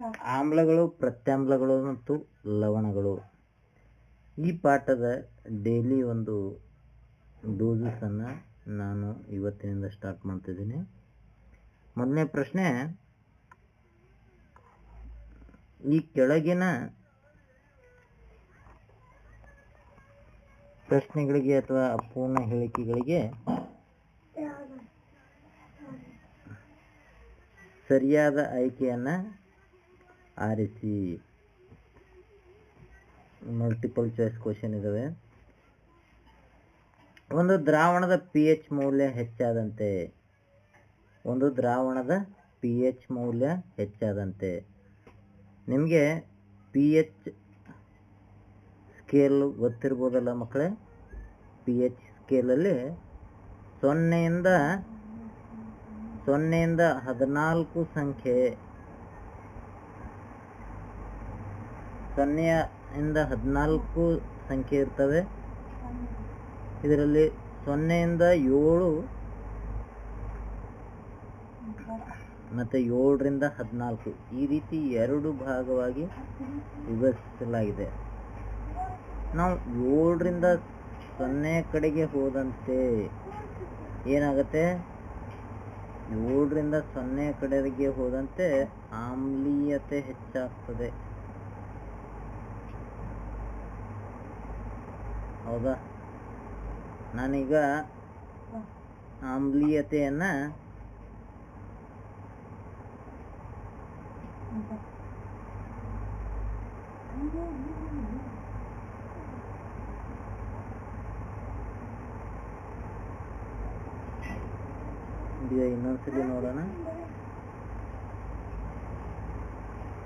ಆಮ್ಲಗಳು, ಪ್ರತ್ಯಾಮ್ಲಗಳು ಮತ್ತು ಲವಣಗಳು. ಈ ಪಾಠದ ಡೈಲಿ ಒಂದು ಡೋಸಸನ್ನು ನಾನು ಇವತ್ತಿನಿಂದ ಸ್ಟಾರ್ಟ್ ಮಾಡ್ತಿದ್ದೀನಿ. ಮೊದಲನೇ ಪ್ರಶ್ನೆ, ಈ ಕೆಳಗಿನ ಪ್ರಶ್ನೆಗಳಿಗೆ ಅಥವಾ ಅಪೂರ್ಣ ಹೇಳಿಕೆಗಳಿಗೆ ಸರಿಯಾದ ಆಯ್ಕೆಯನ್ನು ಆರಿಸಿ ಮಲ್ಟಿಪಲ್ ಚಾಯ್ಸ್ ಕ್ವಶನ್ ಇದಾವೆ. ಒಂದು ದ್ರಾವಣದ ಪಿ ಎಚ್ ಮೌಲ್ಯ ಹೆಚ್ಚಾದಂತೆ, ಒಂದು ದ್ರಾವಣದ ಪಿ ಎಚ್ ಮೌಲ್ಯ ಹೆಚ್ಚಾದಂತೆ. ನಿಮಗೆ ಪಿ ಎಚ್ ಸ್ಕೇಲ್ ಗೊತ್ತಿರ್ಬೋದಲ್ಲ ಮಕ್ಕಳೇ ಪಿ ಎಚ್ ಸ್ಕೇಲಲ್ಲಿ ಸೊನ್ನೆಯಿಂದ ಸೊನ್ನೆಯಿಂದ ಹದಿನಾಲ್ಕು ಸಂಖ್ಯೆ ಸೊನ್ನೆಯಿಂದ ಹದಿನಾಲ್ಕು ಸಂಖ್ಯೆ ಇರ್ತವೆ. ಇದರಲ್ಲಿ ಸೊನ್ನೆಯಿಂದ ಏಳು ಮತ್ತೆ ಏಳರಿಂದ ಹದಿನಾಲ್ಕು. ಈ ರೀತಿ ಎರಡು ಭಾಗವಾಗಿ ವಿಭಜಿಸಲಾಗಿದೆ. ನಾವು ಏಳರಿಂದ ಸೊನ್ನೆ ಕಡೆಗೆ ಹೋದಂತೆ ಏನಾಗುತ್ತೆ? ಏಳರಿಂದ ಸೊನ್ನೆ ಕಡೆಗೆ ಹೋದಂತೆ ಆಮ್ಲೀಯತೆ ಹೆಚ್ಚಾಗ್ತದೆ. ಹೌದಾ? ನಾನೀಗ ಆಮ್ಲೀಯತೆಯನ್ನ ಇನ್ನೊಂದ್ಸಲಿ ನೋಡೋಣ.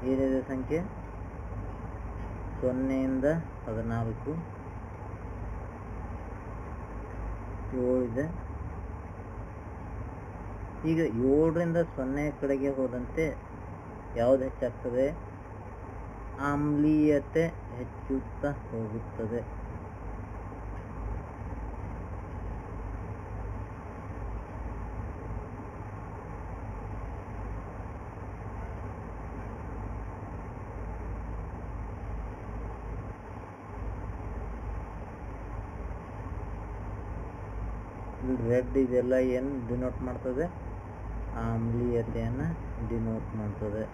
ಏನಿದೆ ಸಂಖ್ಯೆ? ಸೊನ್ನೆಯಿಂದ ಹದಿನಾಲ್ಕು. ಏಳಿದೆ ಈಗ ಏಳರಿಂದ ಸೊನ್ನೆ ಕಡೆಗೆ ಹೋದಂತೆ ಯಾವುದು ಹೆಚ್ಚಾಗ್ತದೆ ಆಮ್ಲೀಯತೆ ಹೆಚ್ಚುತ್ತಾ ಹೋಗುತ್ತದೆ. ರೆಡ್ ಇದೆಲ್ಲ ಏನು ಡಿನೋಟ್ ಮಾಡ್ತದೆ? ಆಮ್ಲೀಯತೆಯನ್ನು ಡಿನೋಟ್ ಮಾಡ್ತದೆ.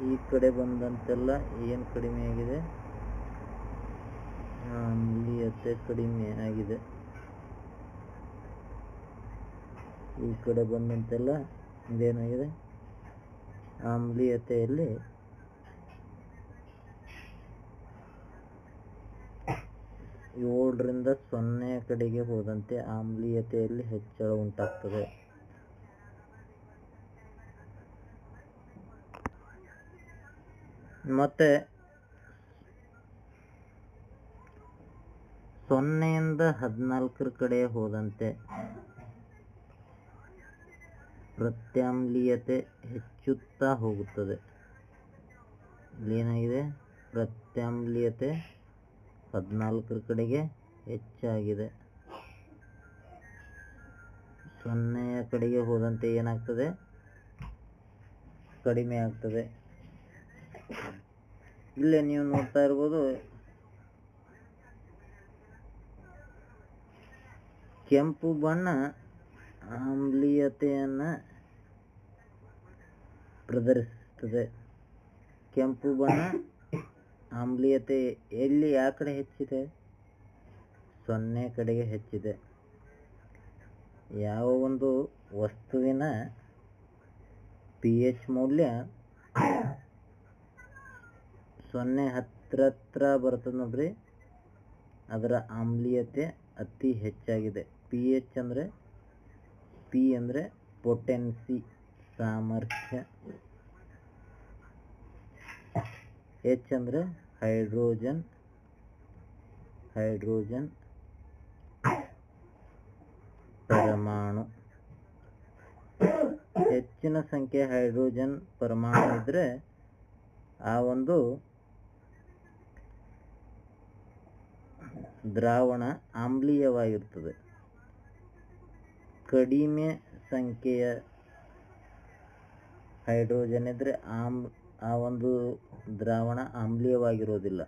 ಈ ಕಡೆ ಬಂದಂತೆಲ್ಲ ಏನು ಕಡಿಮೆ ಆಗಿದೆ? ಆಮ್ಲೀಯತೆ ಕಡಿಮೆ ಆಗಿದೆ. ಈ ಕಡೆ ಬಂದಂತೆಲ್ಲ ಇದೇನಾಗಿದೆ? ಆಮ್ಲೀಯತೆಯಲ್ಲಿ ಏಳರಿಂದ ಸೊನ್ನೆ ಕಡೆಗೆ ಹೋದಂತೆ ಆಮ್ಲೀಯತೆಯಲ್ಲಿ ಹೆಚ್ಚಳ ಉಂಟಾಗ್ತದೆ. ಮತ್ತೆ ಸೊನ್ನೆಯಿಂದ ಹದಿನಾಲ್ಕರ ಕಡೆ ಹೋದಂತೆ ಪ್ರತ್ಯಾಮ್ಲೀಯತೆ ಹೆಚ್ಚುತ್ತಾ ಹೋಗುತ್ತದೆ. ಏನಾಗಿದೆ ಪ್ರತ್ಯಾಮ್ಲೀಯತೆ ಹದಿನಾಲ್ಕರ ಕಡೆಗೆ ಹೆಚ್ಚಾಗಿದೆ. ಸೊನ್ನೆಯ ಕಡೆಗೆ ಹೋದಂತೆ ಏನಾಗ್ತದೆ? ಕಡಿಮೆ ಆಗ್ತದೆ. ಇಲ್ಲೇ ನೀವು ನೋಡ್ತಾ ಇರ್ಬೋದು. ಕೆಂಪು ಬಣ್ಣ ಆಮ್ಲೀಯತೆಯನ್ನು ಪ್ರದರ್ಶಿಸುತ್ತದೆ. ಕೆಂಪು ಬಣ್ಣ ಆಮ್ಲೀಯತೆ ಎಲ್ಲಿ ಯಾವ ಕಡೆ ಹೆಚ್ಚಿದೆ? ಸೊನ್ನೆ ಕಡೆಗೆ ಹೆಚ್ಚಿದೆ. ಯಾವ ಒಂದು ವಸ್ತುವಿನ ಪಿ ಎಚ್ ಮೌಲ್ಯ ಸೊನ್ನೆ ಹತ್ರ ಹತ್ರ ಬರ್ತದೆ ನೋಡ್ರಿ. ಅದರ ಆಮ್ಲೀಯತೆ ಅತಿ ಹೆಚ್ಚಾಗಿದೆ. ಪಿ ಎಚ್ ಅಂದರೆ ಪಿ ಅಂದರೆ ಪೊಟೆನ್ಸಿ ಸಾಮರ್ಥ್ಯ. ಎಚ್ ಅಂದರೆ ಹೈಡ್ರೋಜನ್ ಹೈಡ್ರೋಜನ್ ಪರಮಾಣು. ಹೆಚ್ಚಿನ ಸಂಖ್ಯೆ ಹೈಡ್ರೋಜನ್ ಪರಮಾಣು ಇದ್ದರೆ ಆ ಒಂದು ದ್ರಾವಣ ಆಮ್ಲೀಯವಾಗಿರುತ್ತದೆ ಕಡಿಮೆ ಸಂಖ್ಯೆಯ ಹೈಡ್ರೋಜನ್ ಇದ್ರೆ ಆಮ್, ಆ ಒಂದು ದ್ರಾವಣ ಆಮ್ಲೀಯವಾಗಿರೋದಿಲ್ಲ.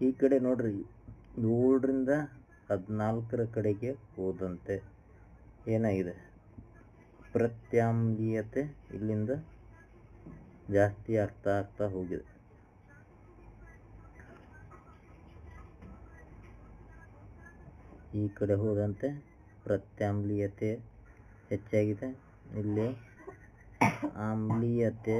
ಈ ಕಡೆ ನೋಡ್ರಿ, ಏಳರಿಂದ ಹದಿನಾಲ್ಕರ ಕಡೆಗೆ ಹೋದಂತೆ ಏನಾಗಿದೆ? ಪ್ರತ್ಯಾಮ್ಲೀಯತೆ ಇಲ್ಲಿಂದ ಜಾಸ್ತಿ ಆಗ್ತಾ ಆಗ್ತಾ ಹೋಗಿದೆ. ಈ ಕಡೆ ಹೋದಂತೆ ಪ್ರತ್ಯಾಮ್ಲೀಯತೆ ಹೆಚ್ಚಾಗಿದೆ. ಇಲ್ಲಿ ಆಮ್ಲೀಯತೆ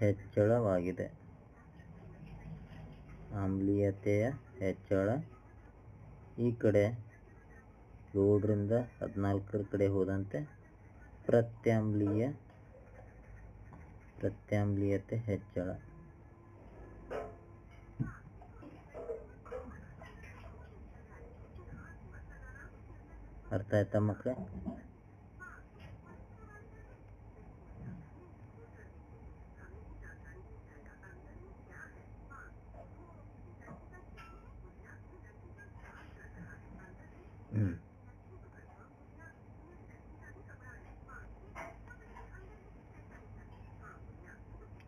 ಹೆಚ್ಚಳವಾಗಿದೆ. ಆಮ್ಲೀಯತೆಯ ಹೆಚ್ಚಳ ಈ ಕಡೆ ಏಳರಿಂದ ಹದಿನಾಲ್ಕರ ಕಡೆ ಹೋದಂತೆ ಪ್ರತ್ಯಾಮ್ಲೀಯ ಪ್ರತ್ಯಾಮ್ಲೀಯತೆ ಹೆಚ್ಚಳ. ಅರ್ಥ ಆಯ್ತಾ ಮಕ್ಕಳ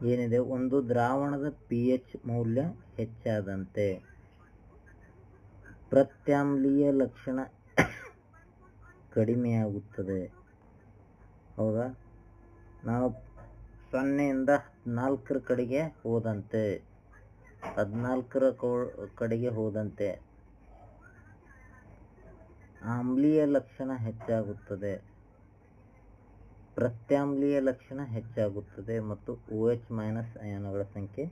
ಏನಿದೆ? ಒಂದು ದ್ರಾವಣದ ಪಿ ಎಚ್ ಮೌಲ್ಯ ಹೆಚ್ಚಾದಂತೆ. ಪ್ರತ್ಯಾಮ್ಲೀಯ ಲಕ್ಷಣ ಕಡಿಮೆಯಾಗುತ್ತದೆ. ಹೌದಾ? ನಾವು ಸೊನ್ನೆಯಿಂದ ಹದಿನಾಲ್ಕರ ಕಡೆಗೆ ಹೋದಂತೆ, ಹದಿನಾಲ್ಕರ ಕಡೆಗೆ ಹೋದಂತೆ. ಆಮ್ಲೀಯ ಲಕ್ಷಣ ಹೆಚ್ಚಾಗುತ್ತದೆ. ಪ್ರತ್ಯಾಮ್ಲೀಯ ಲಕ್ಷಣ ಹೆಚ್ಚಾಗುತ್ತದೆ ಮತ್ತು ಓ ಎಚ್ ಮೈನಸ್ ಅಯಾನುಗಳ ಸಂಖ್ಯೆ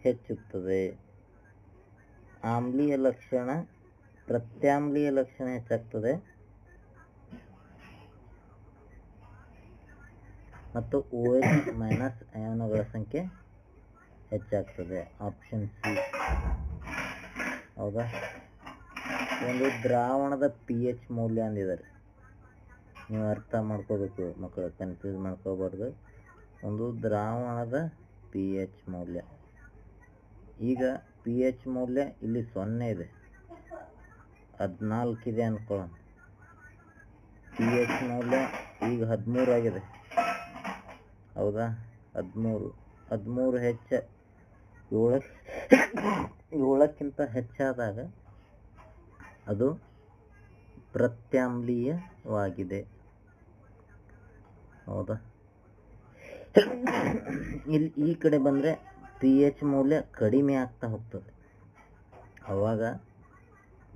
ಹೆಚ್ಚುತ್ತದೆ. ಆಮ್ಲೀಯ ಲಕ್ಷಣ ಪ್ರತ್ಯಾಮ್ಲೀಯ ಲಕ್ಷಣ ಹೆಚ್ಚಾಗ್ತದೆ. ಮತ್ತು ಓ ಎಚ್ ಮೈನಸ್ ಅಯಾನುಗಳ ಸಂಖ್ಯೆ ಹೆಚ್ಚಾಗ್ತದೆ. ಆಪ್ಷನ್ ಸಿ ಹೌದಾ? ಒಂದು ದ್ರಾವಣದ ಪಿ ಎಚ್ ಮೌಲ್ಯ ಅಂದಿದ್ದಾರೆ. ನೀವು ಅರ್ಥ ಮಾಡ್ಕೋಬೇಕು ಮಕ್ಕಳು ಕನ್ಫ್ಯೂಸ್ ಮಾಡ್ಕೋಬಾರ್ದು. ಒಂದು ದ್ರಾವಣದ ಪಿ ಎಚ್ ಮೌಲ್ಯ. ಈಗ ಪಿ ಎಚ್ ಮೌಲ್ಯ ಇಲ್ಲಿ ಸೊನ್ನೆ ಇದೆ. ಹದಿನಾಲ್ಕಿದೆ ಅಂದ್ಕೊಳ್ಳೋಣ ಪಿ ಎಚ್ ಮೌಲ್ಯ ಈಗ ಹದಿಮೂರು ಆಗಿದೆ. ಹೌದಾ? ಹದಿಮೂರು. ಹದಿಮೂರು ಹೆಚ್ಚ. ಏಳಕ್ಕೆ ಏಳಕ್ಕಿಂತ ಹೆಚ್ಚಾದಾಗ ಅದು ಪ್ರತ್ಯಾಮ್ಲೀಯವಾಗಿದೆ. ಹೌದಾ? ಇಲ್ಲಿ ಈ ಕಡೆ ಬಂದರೆ ಪಿ ಎಚ್ ಮೌಲ್ಯ ಕಡಿಮೆ ಆಗ್ತಾ ಹೋಗ್ತದೆ. ಆವಾಗ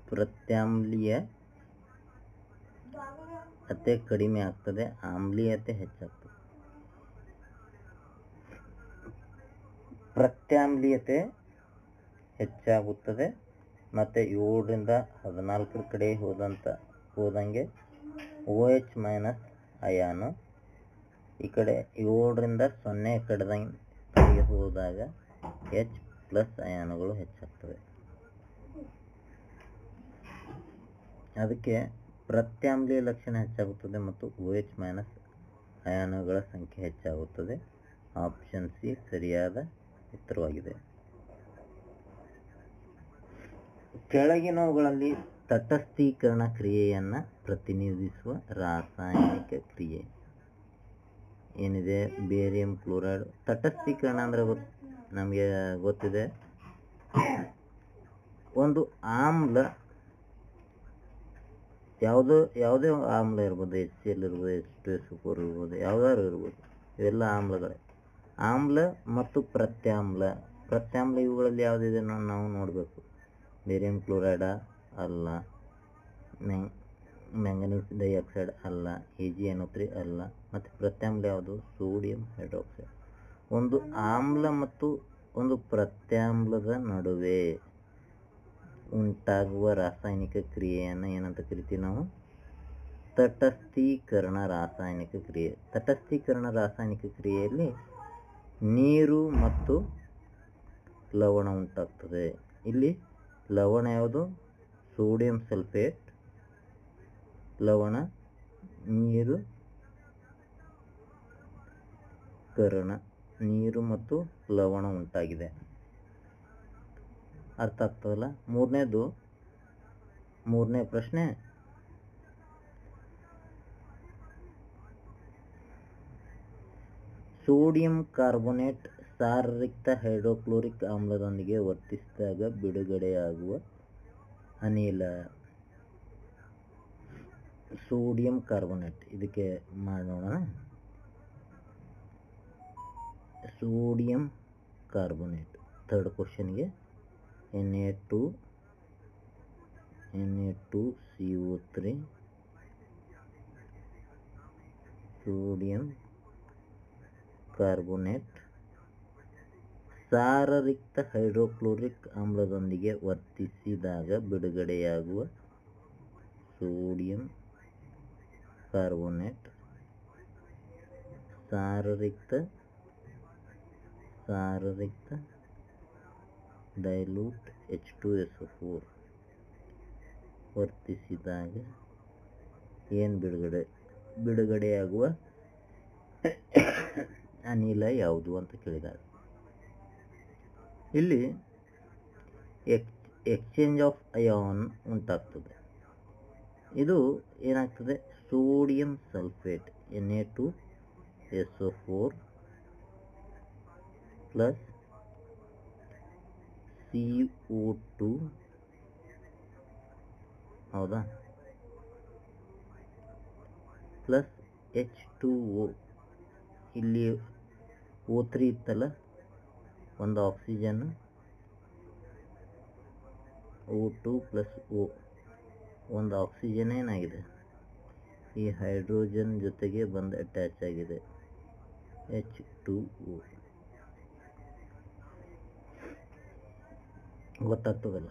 ಪ್ರತ್ಯಾಮ್ಲೀಯ ಅತೆ ಕಡಿಮೆ ಆಗ್ತದೆ, ಆಮ್ಲೀಯತೆ ಹೆಚ್ಚಾಗ್ತದೆ. ಪ್ರತ್ಯಾಮ್ಲೀಯತೆ ಹೆಚ್ಚಾಗುತ್ತದೆ. ಮತ್ತು ಏಳರಿಂದ ಹದಿನಾಲ್ಕರ ಕಡೆ ಹೋದಂಥ ಹೋದಂಗೆ ಓ ಎಚ್ ಮೈನಸ್ ಅಯಾನು. ಈ ಕಡೆ ಏಳರಿಂದ ಸೊನ್ನೆ ಕಡೆದಂಗೆ ಹೋದಾಗ ಎಚ್ ಪ್ಲಸ್ ಅಯಾನುಗಳು ಹೆಚ್ಚಾಗ್ತವೆ. ಅದಕ್ಕೆ ಪ್ರತ್ಯಾಮ್ಲೀಯ ಲಕ್ಷಣ ಹೆಚ್ಚಾಗುತ್ತದೆ ಮತ್ತು ಓ ಎಚ್ ಮೈನಸ್ ಅಯಾನುಗಳ ಸಂಖ್ಯೆ ಹೆಚ್ಚಾಗುತ್ತದೆ. ಆಪ್ಷನ್ ಸಿ ಸರಿಯಾದ ಉತ್ತರವಾಗಿದೆ ಕೆಳಗಿನವುಗಳಲ್ಲಿ ತಟಸ್ಥೀಕರಣ ಕ್ರಿಯೆಯನ್ನು ಪ್ರತಿನಿಧಿಸುವ ರಾಸಾಯನಿಕ ಕ್ರಿಯೆ. ಏನಿದೆ? Barium chloride. ತಟಸ್ಥೀಕರಣ ಅಂದರೆ ಗೊತ್ತು ನಮಗೆ ಗೊತ್ತಿದೆ. ಒಂದು ಆಮ್ಲ, ಯಾವುದೋ, ಯಾವುದೇ ಆಮ್ಲ ಇರ್ಬೋದು ಎಚ್ ಸಿ ಎಲ್ ಇರ್ಬೋದು ಎಚ್ ಟು ಎಸ್ ಫೋರ್ ಇರ್ಬೋದು, ಯಾವ್ದಾದ್ರು ಇರ್ಬೋದು. ಇವೆಲ್ಲ ಆಮ್ಲಗಳೇ. ಆಮ್ಲ ಮತ್ತು ಪ್ರತ್ಯಾಮ್ಲ. ಪ್ರತ್ಯಾಮ್ಲ ಇವುಗಳಲ್ಲಿ ಯಾವುದಿದೆ ನಾವು ನೋಡಬೇಕು. ಬೇರಿಯಂ ಕ್ಲೋರೈಡ ಅಲ್ಲ. ಮ್ಯಾಂಗನೀಸ್ ಡೈಆಕ್ಸೈಡ್ ಅಲ್ಲ. ಎ ಜಿ ಎನ್ ಅಲ್ಲ. ಮತ್ತು ಪ್ರತ್ಯಾಮ್ಲ ಯಾವುದು? Sodium hydroxide. ಒಂದು ಆಮ್ಲ ಮತ್ತು ಒಂದು ಪ್ರತ್ಯಾಮ್ಲದ ನಡುವೆ ಉಂಟಾಗುವ ರಾಸಾಯನಿಕ ಕ್ರಿಯೆಯನ್ನು ಏನಂತ ಕರಿತೀವಿ ನಾವು? ತಟಸ್ಥೀಕರಣ ರಾಸಾಯನಿಕ ಕ್ರಿಯೆ. ತಟಸ್ಥೀಕರಣ ರಾಸಾಯನಿಕ ಕ್ರಿಯೆಯಲ್ಲಿ ನೀರು ಮತ್ತು ಲವಣ ಉಂಟಾಗ್ತದೆ. ಇಲ್ಲಿ ಲವಣ ಯಾವುದು? ಸೋಡಿಯಂ ಸಲ್ಫೇಟ್, ಲವಣ, ನೀರು, ಕರಣ, ನೀರು ಮತ್ತು ಲವಣ ಉಂಟಾಗಿದೆ. ಅರ್ಥ ಆಗ್ತದಲ್ಲ? ಮೂರನೇದು, ಮೂರನೇ ಪ್ರಶ್ನೆ ಸೋಡಿಯಂ ಕಾರ್ಬೋನೇಟ್ ಸಾರರಿಕ್ತ ಹೈಡ್ರೋಕ್ಲೋರಿಕ್ ಆಮ್ಲದೊಂದಿಗೆ ವರ್ತಿಸಿದಾಗ ಬಿಡುಗಡೆಯಾಗುವ ಅನಿಲ. ಸೋಡಿಯಂ ಕಾರ್ಬೋನೇಟ್, ಇದಕ್ಕೆ ಮಾಡೋಣ. ಸೋಡಿಯಂ ಕಾರ್ಬೋನೇಟ್ ಥರ್ಡ್ ಕ್ವಶನ್ಗೆ N A two N A two C O three sodium carbonate, ಸಾರರಿಕ್ತ hydrochloric ಆಮ್ಲದೊಂದಿಗೆ ವರ್ತಿಸಿದಾಗ ಬಿಡುಗಡೆಯಾಗುವ ಸೋಡಿಯಂ ಕಾರ್ಬೋನೇಟ್, ಸಾರರಿಕ್ತ ಸಾರರಿಕ್ತ dilute H two S four ವರ್ತಿಸಿದಾಗ ಏನು ಬಿಡುಗಡೆ, ಬಿಡುಗಡೆಯಾಗುವ? ಅನಿಲ ಯಾವುದು ಅಂತ ಕೇಳಿದ್ದಾರೆ. ಇಲ್ಲಿ ಎಕ್, ಎಕ್ಸ್ಚೇಂಜ್ ಆಫ್ ಅಯಾನ್ ಉಂಟಾಗ್ತದೆ. ಇದು ಏನಾಗ್ತದೆ? Sodium sulphate, N A two, S O four, plus C O two, ಹೌದಾ? ಪ್ಲಸ್ ಎಚ್ ಟು ಒ ಇಲ್ಲಿ ಓ ತ್ರೀ ಇತ್ತಲ್ಲ, ಒಂದು oxygen O two plus O ಒಂದು ಆಕ್ಸಿಜನ್ ಏನಾಗಿದೆ? ಈ ಹೈಡ್ರೋಜನ್ ಜೊತೆಗೆ ಬಂದು ಅಟ್ಯಾಚ್ ಆಗಿದೆ ಎಚ್ ಟು ಓ ಗೊತ್ತಾಗ್ತದಲ್ಲ?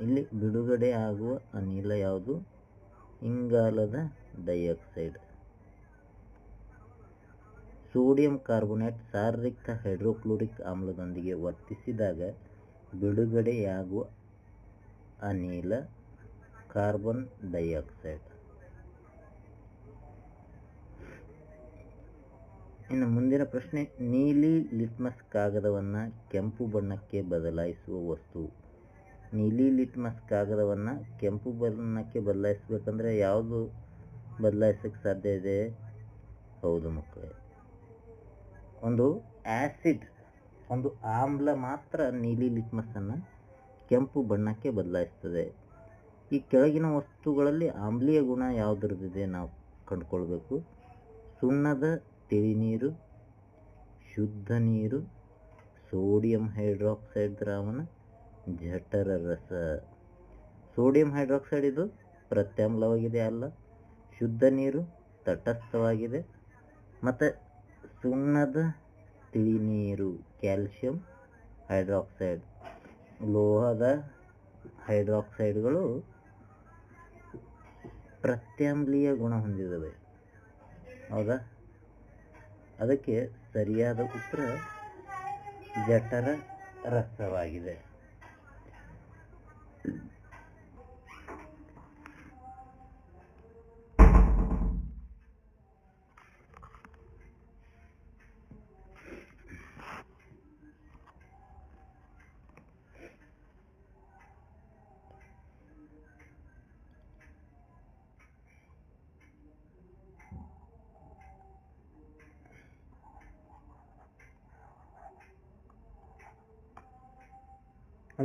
ಇಲ್ಲಿ ಬಿಡುಗಡೆ ಆಗುವ ಅನಿಲ ಯಾವುದು? ಇಂಗಾಲದ ಡೈಆಕ್ಸೈಡ್ ಸೋಡಿಯಂ ಕಾರ್ಬೋನೇಟ್ ಸಾರರಿಕ್ತ ಹೈಡ್ರೋಕ್ಲೋರಿಕ್ ಆಮ್ಲದೊಂದಿಗೆ ವರ್ತಿಸಿದಾಗ ಬಿಡುಗಡೆಯಾಗುವ ಅನಿಲ ಕಾರ್ಬನ್ ಡೈಆಕ್ಸೈಡ್. ಇನ್ನು ಮುಂದಿನ ಪ್ರಶ್ನೆ, ನೀಲಿ ಲಿಟ್ಮಸ್ ಕಾಗದವನ್ನು ಕೆಂಪು ಬಣ್ಣಕ್ಕೆ ಬದಲಾಯಿಸುವ ವಸ್ತು. ನೀಲಿ ಲಿಟ್ಮಸ್ ಕಾಗದವನ್ನು ಕೆಂಪು ಬಣ್ಣಕ್ಕೆ ಬದಲಾಯಿಸಬೇಕಂದ್ರೆ ಯಾವುದು ಬದಲಾಯಿಸೋಕ್ಕೆ ಸಾಧ್ಯ ಇದೆ? ಹೌದು ಮಕ್ಕಳೇ. ಒಂದು ಆ್ಯಸಿಡ್ ಒಂದು ಆಮ್ಲ ಮಾತ್ರ ನೀಲಿ ಲಿಟ್ಮಸನ್ನು ಕೆಂಪು ಬಣ್ಣಕ್ಕೆ ಬದಲಾಯಿಸ್ತದೆ. ಈ ಕೆಳಗಿನ ವಸ್ತುಗಳಲ್ಲಿ ಆಮ್ಲೀಯ ಗುಣ ಯಾವುದರದಿದೆ ನಾವು ಕಂಡುಕೊಳ್ಬೇಕು. ಸುಣ್ಣದ ತಿಳಿನೀರು ಶುದ್ಧ ನೀರು, ಸೋಡಿಯಂ ಹೈಡ್ರಾಕ್ಸೈಡ್ ದ್ರಾವಣ, ಜಠರ ರಸ. ಸೋಡಿಯಂ ಹೈಡ್ರಾಕ್ಸೈಡ್ ಇದು ಪ್ರತ್ಯಾಮ್ಲವಾಗಿದೆ ಅಲ್ಲ. ಶುದ್ಧ ನೀರು, ತಟಸ್ಥವಾಗಿದೆ. ಮತ್ತು ಸುಣ್ಣದ ತಿಳಿನೀರು ಕ್ಯಾಲ್ಶಿಯಂ ಹೈಡ್ರಾಕ್ಸೈಡ್. ಲೋಹದ ಹೈಡ್ರಾಕ್ಸೈಡ್ಗಳು ಪ್ರತ್ಯಾಮ್ಲೀಯ ಗುಣ ಹೊಂದಿದವೆ. ಹೌದಾ? ಅದಕ್ಕೆ ಸರಿಯಾದ ಉತ್ತರ ಜಠರ ರಸವಾಗಿದೆ.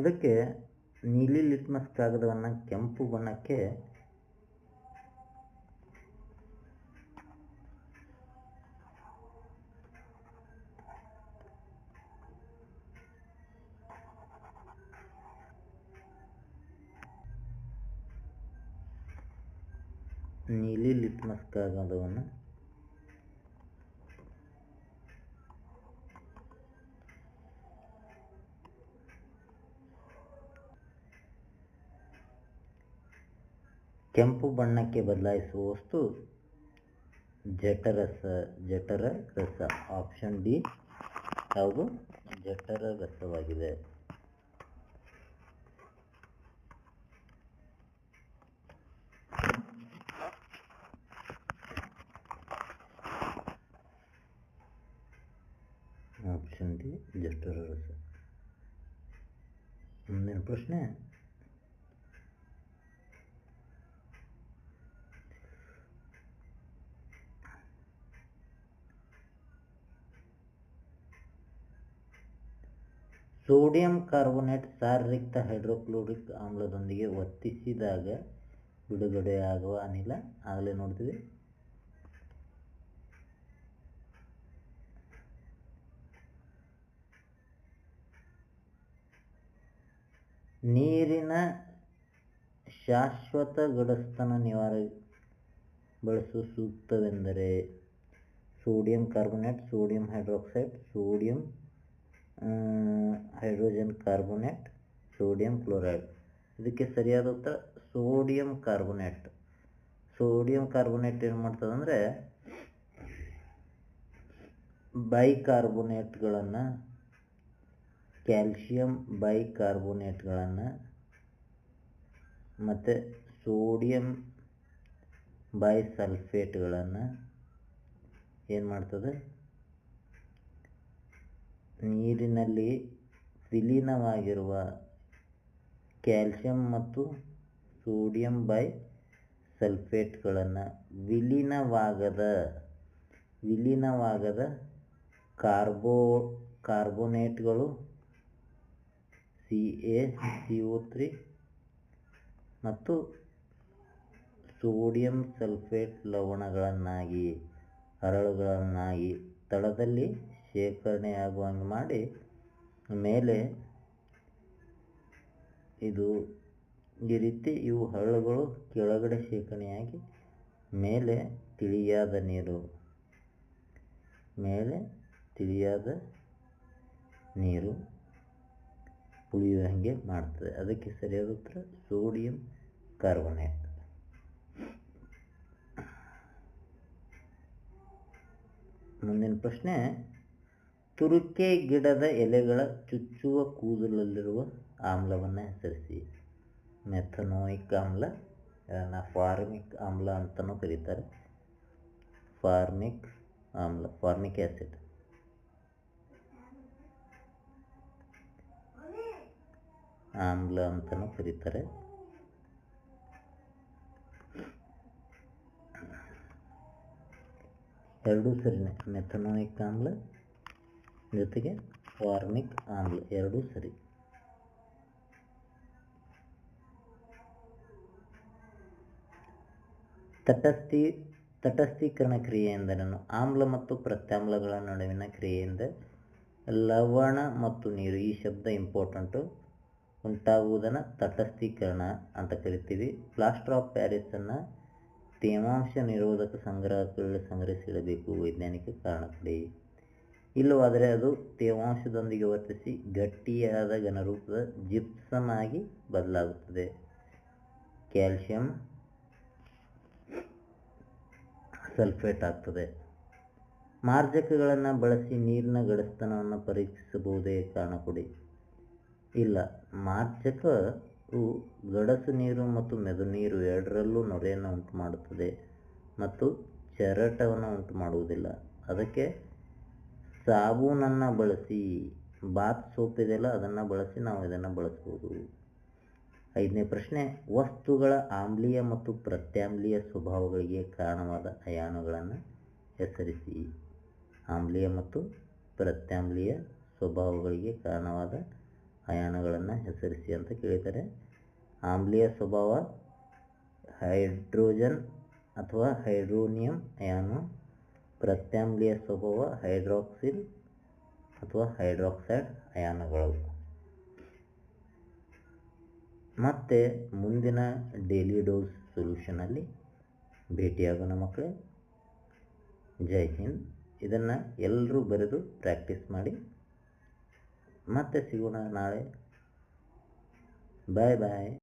ಅದಕ್ಕೆ ನೀಲಿ ಲಿಟ್ಮಸ್ ಕಾಗದವನ್ನು ಕೆಂಪು ಬಣ್ಣಕ್ಕೆ ನೀಲಿ ಲಿಟ್ಮಸ್ ಕಾಗದವನ್ನು ಕೆಂಪು ಬಣ್ಣಕ್ಕೆ ಬದಲಾಯಿಸುವ ವಸ್ತು ಜಠರಸ ಜಠರ ರಸ ಆಪ್ಷನ್ ಡಿ ಯಾವುದು ಜಠರ ರಸವಾಗಿದೆ ಹ್ಮ್. ಆಪ್ಷನ್ ಡಿ ಜಠರ ರಸ ಮುಂದಿನ ಪ್ರಶ್ನೆ. ಸೋಡಿಯಂ ಕಾರ್ಬೋನೇಟ್ ಸಾರರಿಕ್ತ ಹೈಡ್ರೋಕ್ಲೋರಿಕ್ ಆಮ್ಲದೊಂದಿಗೆ ಒತ್ತಿಸಿದಾಗ ಬಿಡುಗಡೆಯಾಗುವ ಅನಿಲ. ಆಗಲೇ ನೋಡ್ತೀವಿ ನೀರಿನ ಶಾಶ್ವತ ಗಡಸ್ತನ ನಿವಾರ ಬಳಸುವ ಸೂಕ್ತವೆಂದರೆ sodium carbonate, sodium hydroxide, sodium hydrogen carbonate, sodium chloride. ಇದಕ್ಕೆ ಸರಿಯಾದ ಉತ್ತರ ಸೋಡಿಯಂ ಕಾರ್ಬೋನೇಟ್. ಸೋಡಿಯಂ ಕಾರ್ಬೋನೇಟ್ ಏನು ಮಾಡ್ತದೆ ಅಂದರೆ ಬೈಕಾರ್ಬೋನೇಟ್ಗಳನ್ನು, ಕ್ಯಾಲ್ಶಿಯಂ ಬೈಕಾರ್ಬೋನೇಟ್ಗಳನ್ನು, ಮತ್ತು ಸೋಡಿಯಂ ಬೈಸಲ್ಫೇಟ್ಗಳನ್ನು ಏನು ಮಾಡ್ತದೆ? ನೀರಿನಲ್ಲಿ ವಿಲೀನವಾಗಿರುವ ಕ್ಯಾಲ್ಸಿಯಂ ಮತ್ತು ಸೋಡಿಯಂ ಬೈ ಸಲ್ಫೇಟ್ಗಳನ್ನು ವಿಲೀನವಾಗದ ವಿಲೀನವಾಗದ ಕಾರ್ಬೋ, ಕಾರ್ಬೋನೇಟ್ಗಳು C A C O three ಮತ್ತು ಸೋಡಿಯಂ ಸಲ್ಫೇಟ್ ಲವಣಗಳನ್ನಾಗಿ, ಹರಳುಗಳನ್ನಾಗಿ ತಳದಲ್ಲಿ ಶೇಖರಣೆಯಾಗುವಂಗೆ ಮಾಡಿ, ಮೇಲೆ ಇದು ಈ ರೀತಿ ಇವು ಹರಳುಗಳು ಕೆಳಗಡೆ ಶೇಖರಣೆಯಾಗಿ ಮೇಲೆ ತಿಳಿಯಾದ ನೀರು, ಮೇಲೆ ತಿಳಿಯಾದ ನೀರು ಉಳಿಯುವ ಹಾಗೆ ಮಾಡ್ತದೆ. ಅದಕ್ಕೆ ಸರಿಯಾದ ಉತ್ತರ ಸೋಡಿಯಂ ಕಾರ್ಬೊನೇಟ್. ಮುಂದಿನ ಪ್ರಶ್ನೆ ತುರುಕೆ ಗಿಡದ ಎಲೆಗಳ ಚುಚ್ಚುವ ಕೂದಲಲ್ಲಿರುವ ಆಮ್ಲವನ್ನು ಹೆಸರಿಸಿ. ಮೆಥನೋಯಿಕ್ ಆಮ್ಲ ಇದನ್ನು ಫಾರ್ಮಿಕ್ ಆಮ್ಲ ಅಂತಲೂ ಕರೀತಾರೆ. ಫಾರ್ಮಿಕ್ ಆಮ್ಲ, ಫಾರ್ಮಿಕ್ ಆ್ಯಸಿಡ್ ಆಮ್ಲ ಅಂತಲೂ ಕರೀತಾರೆ. ಎರಡೂ ಸರಿನೇ, ಮೆಥನೋಯಿಕ್ ಆಮ್ಲ ಜೊತೆಗೆ ವಾರ್ಮಿಕ್ ಆಮ್ಲ ಎರಡೂ ಸರಿ. ತಟಸ್ಥಿ, ತಟಸ್ಥೀಕರಣ ಕ್ರಿಯೆ ಎಂದರೇನು? ಆಮ್ಲ ಮತ್ತು ಪ್ರತ್ಯಾಮ್ಲಗಳ ನಡುವಿನ ಕ್ರಿಯೆಯಿಂದ ಲವಣ ಮತ್ತು ನೀರು. ಈ ಶಬ್ದ ಇಂಪಾರ್ಟೆಂಟು ಉಂಟಾಗುವುದನ್ನು ತಟಸ್ಥೀಕರಣ ಅಂತ ಕರಿತೀವಿ. ಪ್ಲಾಸ್ಟರ್ ಆಫ್ ಪ್ಯಾರಿಸನ್ನು ತೇವಾಂಶ ನಿರೋಧಕ ಸಂಗ್ರಹಗಳಲ್ಲಿ ಸಂಗ್ರಹಿಸಿಡಬೇಕು. ವೈಜ್ಞಾನಿಕ ಕಾರಣ ಕೊಡಿ ಇಲ್ಲವಾದರೆ ಅದು ತೇವಾಂಶದೊಂದಿಗೆ ವರ್ತಿಸಿ ಗಟ್ಟಿಯಾದ ಘನರೂಪದ ಜಿಪ್ಸಮ್ ಆಗಿ ಬದಲಾಗುತ್ತದೆ. ಕ್ಯಾಲ್ಶಿಯಂ ಸಲ್ಫೇಟ್ ಆಗ್ತದೆ. ಮಾರ್ಜಕಗಳನ್ನು ಬಳಸಿ ನೀರಿನ ಗಡಸ್ತನವನ್ನು ಪರೀಕ್ಷಿಸಬಹುದೇ? ಕಾರಣ ಕೊಡಿ. ಇಲ್ಲ, ಮಾರ್ಜಕವು ಗಡಸು ನೀರು ಮತ್ತು ಮೆದು ನೀರು ಎರಡರಲ್ಲೂ ನೊರೆಯನ್ನು ಉಂಟು ಮಾಡುತ್ತದೆ ಮತ್ತು ಚರಟವನ್ನು ಉಂಟು ಮಾಡುವುದಿಲ್ಲ ಅದಕ್ಕೆ ಸಾಬೂನನ್ನು ಬಳಸಿ, ಬಾತ್ ಸೋಪ್ ಇದೆಯಲ್ಲ ಅದನ್ನು ಬಳಸಿ ನಾವು ಇದನ್ನು ಬಳಸ್ಬೋದು. ಐದನೇ ಪ್ರಶ್ನೆ, ವಸ್ತುಗಳ ಆಮ್ಲೀಯ ಮತ್ತು ಪ್ರತ್ಯಾಮ್ಲೀಯ ಸ್ವಭಾವಗಳಿಗೆ ಕಾರಣವಾದ ಅಯಾನುಗಳನ್ನು ಹೆಸರಿಸಿ. ಆಮ್ಲೀಯ ಮತ್ತು ಪ್ರತ್ಯಾಮ್ಲೀಯ ಸ್ವಭಾವಗಳಿಗೆ ಕಾರಣವಾದ ಅಯಾನುಗಳನ್ನು ಹೆಸರಿಸಿ ಅಂತ ಕೇಳಿದ್ದಾರೆ. ಆಮ್ಲೀಯ ಸ್ವಭಾವ ಹೈಡ್ರೋಜನ್ ಅಥವಾ ಹೈಡ್ರೋನಿಯಂ ಅಯಾನು ಪ್ರತ್ಯಾಮ್ಲೀಯ ಸ್ವಭಾವ ಹೈಡ್ರಾಕ್ಸಿಲ್ ಅಥವಾ ಹೈಡ್ರಾಕ್ಸೈಡ್ ಅಯಾನುಗಳು. ಮತ್ತು ಮುಂದಿನ ಡೇಲಿ ಡೋಸ್ ಸೊಲ್ಯೂಷನಲ್ಲಿ ಭೇಟಿಯಾಗೋಣ ಮಕ್ಕಳೇ. ಜೈ ಹಿಂದ್. ಇದನ್ನು ಎಲ್ಲರೂ ಬರೆದು ಪ್ರಾಕ್ಟೀಸ್ ಮಾಡಿ. ಮತ್ತೆ ಸಿಗೋಣ ನಾಳೆ. ಬಾಯ್ ಬಾಯ್